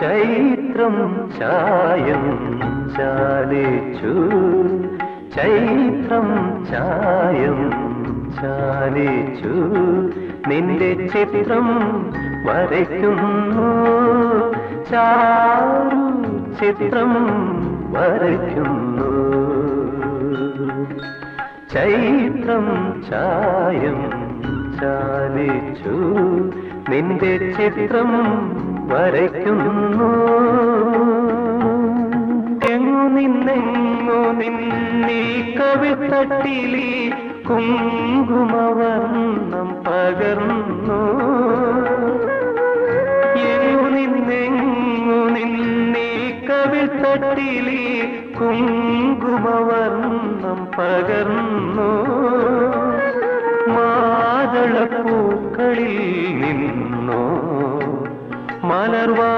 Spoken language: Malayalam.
ചൈത്രം ചായം ചാലിച്ചു. ചൈത്രം ചായം ചാലിച്ചു. നിന്റെ ചിത്രം വരയ്ക്കുന്നു. ചാരു ചിത്രം വരയ്ക്കുന്നു. ചൈത്രം ചായം ചാലിച്ചു. നിന്റെ ചിത്രം വരയ്ക്കുന്നു. എങ്ങു നിന്നെങ്ങു നിന്നീ കവിത്തട്ടിലി കുങ്കുമവർണം പകർന്നു. എങ്ങു നിന്നെങ്ങു നിന്നീ കവിത്തട്ടിലി കുങ്കുമവർണം പകർന്നു. മാതളപ്പൂക്കളിൽ നിന്നോ மலர்வா